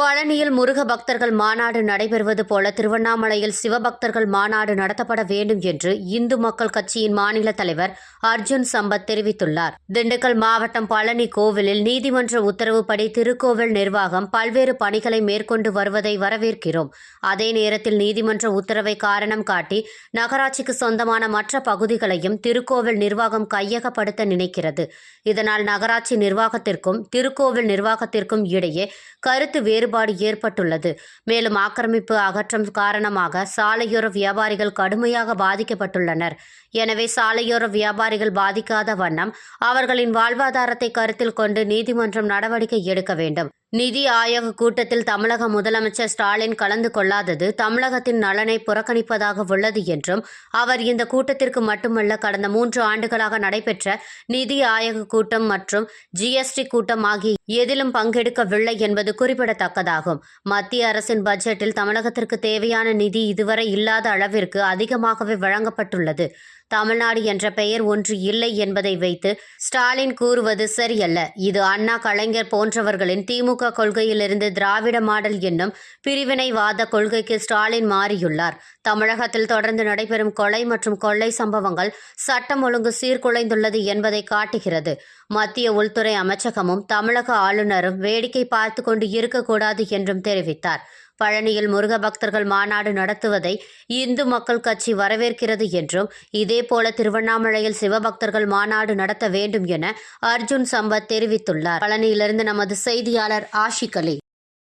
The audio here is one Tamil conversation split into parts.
பழனியில் முருக பக்தர்கள் மாநாடு நடைபெறுவது போல திருவண்ணாமலையில் சிவபக்தர்கள் மாநாடு நடத்தப்பட வேண்டும் என்று இந்து மக்கள் கட்சியின் மாநில தலைவர் அர்ஜுன் சம்பத் தெரிவித்துள்ளார். திண்டுக்கல் மாவட்டம் பழனி கோவிலில் நீதிமன்ற உத்தரவுப்படி திருக்கோவில் நிர்வாகம் பல்வேறு பணிகளை மேற்கொண்டு வருவதை வரவேற்கிறோம். அதே நேரத்தில் நீதிமன்ற உத்தரவை காரணம் காட்டி நகராட்சிக்கு சொந்தமான மற்ற பகுதிகளையும் திருக்கோவில் நிர்வாகம் கையகப்படுத்த நினைக்கிறது. இதனால் நகராட்சி நிர்வாகத்திற்கும் திருக்கோவில் நிர்வாகத்திற்கும் இடையே கருத்து வேறு வேறுபாடு ஏற்பட்டுள்ளது. மேலும் ஆக்கிரமிப்பு அகற்றம் காரணமாக சாலையோர வியாபாரிகள் கடுமையாக பாதிக்கப்பட்டுள்ளனர். எனவே சாலையோர வியாபாரிகள் பாதிக்காத வண்ணம் அவர்களின் வாழ்வாதாரத்தை கருத்தில் கொண்டு நீதிமன்றம் நடவடிக்கை எடுக்க வேண்டும். நிதி ஆயோக கூட்டத்தில் தமிழக முதலமைச்சர் ஸ்டாலின் கலந்து கொள்ளாதது தமிழகத்தின் நலனை புறக்கணிப்பதாக உள்ளது என்றும் அவர் இந்த கூட்டத்திற்கு மட்டுமல்ல கடந்த மூன்று ஆண்டுகளாக நடைபெற்ற நிதி ஆயோக கூட்டம் மற்றும் ஜிஎஸ்டி கூட்டம் ஆகிய எதிலும் பங்கெடுக்கவில்லை என்பது குறிப்பிடத்தக்கதாகும். மத்திய அரசின் பட்ஜெட்டில் தமிழகத்திற்கு தேவையான நிதி இதுவரை இல்லாத அளவிற்கு அதிகமாகவே வழங்கப்பட்டுள்ளது. தமிழ்நாடு என்ற பெயர் ஒன்று இல்லை என்பதை வைத்து ஸ்டாலின் கூறுவது சரியல்ல. இது அண்ணா கலைஞர் போன்றவர்களின் திமுக கொள்கையிலிருந்து திராவிட மாடல் என்னும் பிரிவினைவாத கொள்கைக்கு ஸ்டாலின் மாறியுள்ளார். தமிழகத்தில் தொடர்ந்து நடைபெறும் கொலை மற்றும் கொள்ளை சம்பவங்கள் சட்டம் ஒழுங்கு சீர்குலைந்துள்ளது என்பதை காட்டுகிறது. மத்திய உள்துறை அமைச்சகமும் தமிழக ஆளுநரும் வேடிக்கை பார்த்து கொண்டு இருக்கக்கூடாது என்றும் தெரிவித்தார். பழனியில் முருக பக்தர்கள் மாநாடு நடத்துவதை இந்து மக்கள் கட்சி வரவேற்கிறது என்றும் இதேபோல திருவண்ணாமலையில் சிவபக்தர்கள் மாநாடு நடத்த வேண்டும் என அர்ஜுன் சம்பத் தெரிவித்துள்ளார். பழனியிலிருந்து நமது செய்தியாளர் ஆஷிக் அலி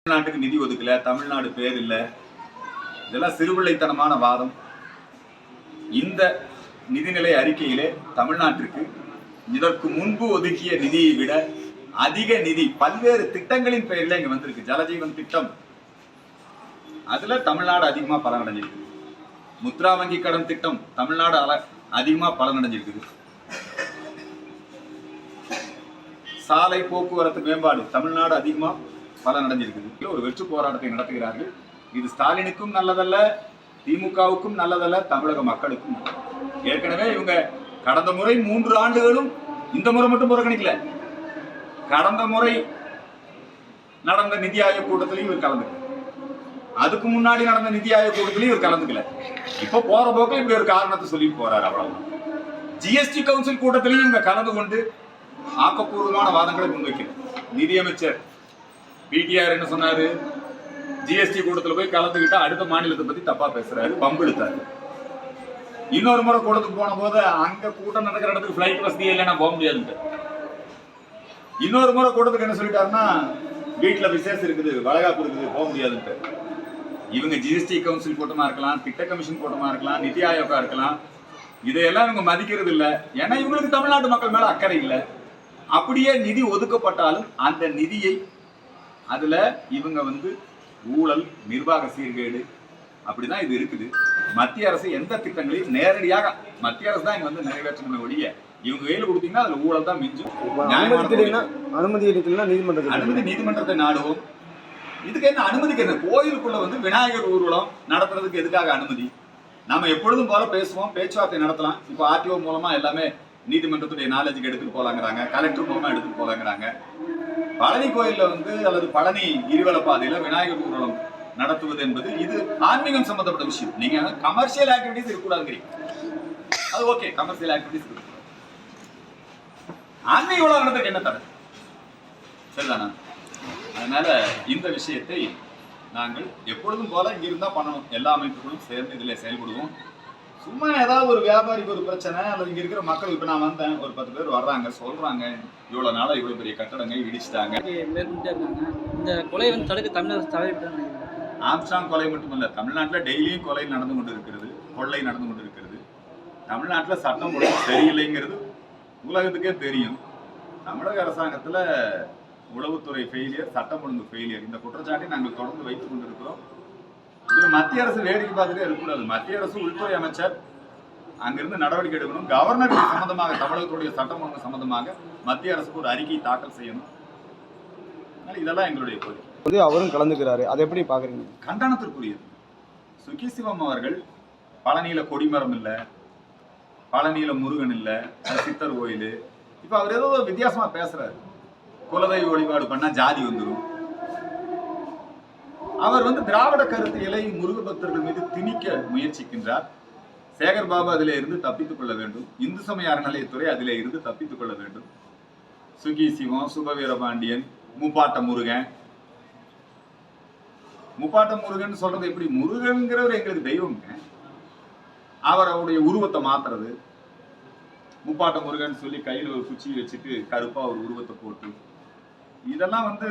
தமிழ்நாட்டுக்கு நிதி ஒதுக்கல தமிழ்நாடு பேர் இல்லை. இதெல்லாம் சிறுபிள்ளைத்தனமான வாதம். இந்த நிதிநிலை அறிக்கையிலே தமிழ்நாட்டிற்கு இதற்கு முன்பு ஒதுக்கிய நிதியை விட அதிக நிதி பல்வேறு திட்டங்களின் பெயரில் இங்க வந்திருக்கு. ஜலஜீவன் திட்டம் அதுல தமிழ்நாடு அதிகமா பலனடைஞ்சிருக்கு. முத்ரா வங்கி கடன் திட்டம் தமிழ்நாடு அதிகமாக அதிகமா பலனடைஞ்சிருக்குது. சாலை போக்குவரத்து மேம்பாடு தமிழ்நாடு அதிகமா பலனடைஞ்சிருக்குது. ஒரு வெற்று போராட்டத்தை நடத்துகிறார்கள். இது ஸ்டாலினுக்கும் நல்லதல்ல திமுகவுக்கும் நல்லதல்ல தமிழக மக்களுக்கும் ஏற்கனவே இவங்க கடந்த முறை மூன்று ஆண்டுகளும் இந்த முறை மட்டும் புறக்கணிக்கல. கடந்த முறை நடந்த நிதி ஆயோக் கூட்டத்திலையும் இவர் கலந்துக்கிறார் அதுக்கு முன்னாடி நடந்த நிதி ஆயோக் கூட்டத்திலையும் இவர் கலந்துக்கல. இப்ப போற போக்கில் இப்படி ஒரு காரணத்தை சொல்லி போறாரு அவ்வளவு ஜிஎஸ்டி கவுன்சில் கூட்டத்திலையும் இவங்க கலந்து கொண்டு ஆக்கப்பூர்வமான வாதங்களை முன்வைக்கிறது நிதியமைச்சர் பிடிஆர் என்ன சொன்னாரு? ஜிஎஸ்டி கூட்டத்தில் போய் கலந்துக்கிட்டா அடுத்த மாநிலத்தை பத்தி தப்பா பேசுறாரு பம்பு இழுத்தாரு. இன்னொரு முறை கூட்டத்துக்கு போன போது அங்க கூட்டம் நடக்கிற இடத்துக்கு ஃபிளைட் வசதி இல்லைன்னா போக முடியாது இன்னொரு முறை கூட்டத்துக்கு என்ன சொல்லிட்டாருன்னா வீட்டுல விசேஷம் இருக்குது வளகாப்பு இருக்குது போக முடியாதுன்ட்டு. இவங்க ஜிஎஸ்டி கவுன்சில் கூட்டமா இருக்கலாம் திட்ட கமிஷன் கூட்டமா இருக்கலாம் நிதி ஆயோகா இருக்கலாம். இதையெல்லாம் இவங்க மதிக்கிறது இல்ல. ஏன்னா இவங்களுக்கு தமிழ்நாட்டு மக்கள் மேல அக்கறை இல்ல. அப்படியே நிதி ஒதுக்கப்பட்டாலும் அந்த நிதியை அதுல இவங்க வந்து ஊழல் நிர்வாக சீர்கேடு அப்படிதான் இது இருக்குது. மத்திய அரசு எந்த திட்டங்களையும் நேரடியாக மத்திய அரசு தான் இங்க வந்து நிறைவேற்றணுமே ஒழிய இவங்க கையில கொடுத்தீங்கன்னா அதுல ஊழல் தான் மிஞ்சும். அனுமதி நீதிமன்றத்தில் அனுமதி. நீதிமன்றத்தை நாடுவோம். இதுக்கு என்ன அனுமதிக்கு என்ன கோயிலுக்குள்ள வந்து விநாயகர் ஊர்வலம் நடத்துறதுக்கு எதுக்காக அனுமதி? நம்ம எப்பொழுதும் போல பேசுவோம் பேச்சுவார்த்தை நடத்தலாம். இப்போ ஆர்டிஓ மூலமா எல்லாமே நீதிமன்றத்துடைய நாலேஜுக்கு எடுத்துட்டு போலாங்கிறாங்க. கலெக்டர் மூலமா எடுத்துட்டு போலாங்கிறாங்க. பழனி கோயில்ல வந்து அல்லது பழனி கிரிவல பாதையில விநாயகர் ஊர்வலம் நடத்துவது என்பது இது ஆன்மீகம் சம்பந்தப்பட்ட விஷயம். நீங்க கமர்ஷியல் ஆக்டிவிட்டிஸ் இருக்கக்கூடாதுங்கிறீங்க. அது ஓகே கமர்ஷியல் ஆக்டிவிட்டிஸ் ஆன்மீக ஆன்மீக உலகத்துக்கு என்ன தடை? சரிதானா? அதனால இந்த விஷயத்தை நாங்கள் எப்பொழுதும் போல இங்க இருந்தா பண்ணணும். எல்லா அமைப்புகளும் சேர்ந்து இதுல செயல்படுவோம். சும்மா ஏதாவது ஒரு வியாபாரிக்கு ஒரு பிரச்சனை அல்லது இங்க இருக்கிற மக்கள் இப்ப நான் வந்தேன் ஒரு பத்து பேர் வர்றாங்க சொல்றாங்க இவ்வளவு நாளா இவ்வளவு பெரிய கட்டடங்கள் இடிச்சிட்டாங்க. இந்த கொலை வந்து தடுக்க தமிழக அரசு தவறிவிட்டாங்க ஆம்ஸ்டாங் கொலை மட்டுமல்ல தமிழ்நாட்டுல டெய்லியும் கொலை நடந்து கொண்டு இருக்கிறது கொள்ளை நடந்து கொண்டு இருக்கிறது தமிழ்நாட்டுல சட்டம் ஒழுங்கு சரியில்லைங்கிறது உலகத்துக்கே தெரியும். தமிழக அரசாங்கத்துல உளவுத்துறை ஃபெயிலியர் சட்டம் ஒழுங்கு ஃபெயிலியர் இந்த குற்றச்சாட்டை நாங்கள் தொடர்ந்து வைத்துக் கொண்டிருக்கிறோம். இதுல மத்திய அரசு வேடிக்கை பார்த்துட்டே இருக்கக்கூடாது. மத்திய அரசு உள்துறை அமைச்சர் அங்கிருந்து நடவடிக்கை எடுக்கணும். கவர்னர் சம்பந்தமாக தமிழகத்துடைய சட்டம் ஒழுங்கு சம்பந்தமாக மத்திய அரசுக்கு ஒரு அறிக்கை தாக்கல் செய்யணும். இதெல்லாம் எங்களுடைய கோரிக்கை. வந்து அவரும் கலந்துக்கிறாரு. அதை எப்படி பாக்குறீங்க கண்டனத்திற்குரியது. சுகி சிவம் அவர்கள் பழனியில கொடிமரம் இல்ல பழனியில முருகன் இல்ல சித்தர் கோயில். இப்ப அவர் ஏதோ வித்தியாசமா பேசுறாரு. குலதெய்வ வழிபாடு பண்ணா ஜாதி வந்துடும் அவர் வந்து திராவிட கருத்துகளை முருக பக்தர்கள் மீது திணிக்க முயற்சிக்கின்றார். சேகர் பாபு அதிலே இருந்து தப்பித்துக் கொள்ள வேண்டும். இந்து சமய அறநிலையத்துறை அதிலே இருந்து தப்பித்துக் கொள்ள வேண்டும். சுகி சிவம் சுபவீரபாண்டியன் முப்பாட்ட முருகன். முப்பாட்ட முருகன் சொல்றது எப்படி? முருகன்கிறவர் எங்களுக்கு தெய்வம்ங்க அவர் அவருடைய உருவத்தை மாத்துறது. முப்பாட்ட முருகன் சொல்லி கையில் ஒரு குச்சி வச்சுட்டு கருப்பா ஒரு உருவத்தை போட்டு இதெல்லாம் வந்து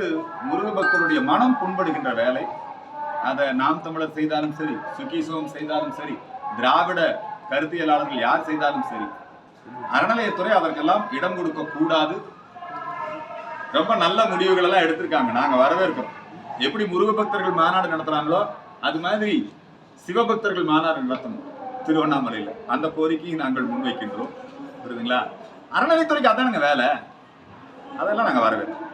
முருக பக்தருடைய மனம் புண்படுகின்ற வேலை. அதை நாம் தமிழர் செய்தாலும் சரி சுகிசோம் செய்தாலும் சரி திராவிட கருத்தியலாளர்கள் யார் செய்தாலும் சரி அறநிலையத்துறை அதற்கெல்லாம் இடம் கொடுக்க கூடாது. ரொம்ப நல்ல முடிவுகள் எல்லாம் எடுத்திருக்காங்க. நாங்க வரவேற்கிறோம். எப்படி முருக பக்தர்கள் மாநாடு நடத்துறாங்களோ அது மாதிரி சிவபக்தர்கள் மாநாடு நடத்தணும் திருவண்ணாமலையில. அந்த கோரிக்கையை நாங்கள் முன்வைக்கின்றோம். புரியுதுங்களா? அறநிலையத்துறைக்கு அதானுங்க வேலை. அதெல்லாம் நாங்க வரவேற்கிறோம்.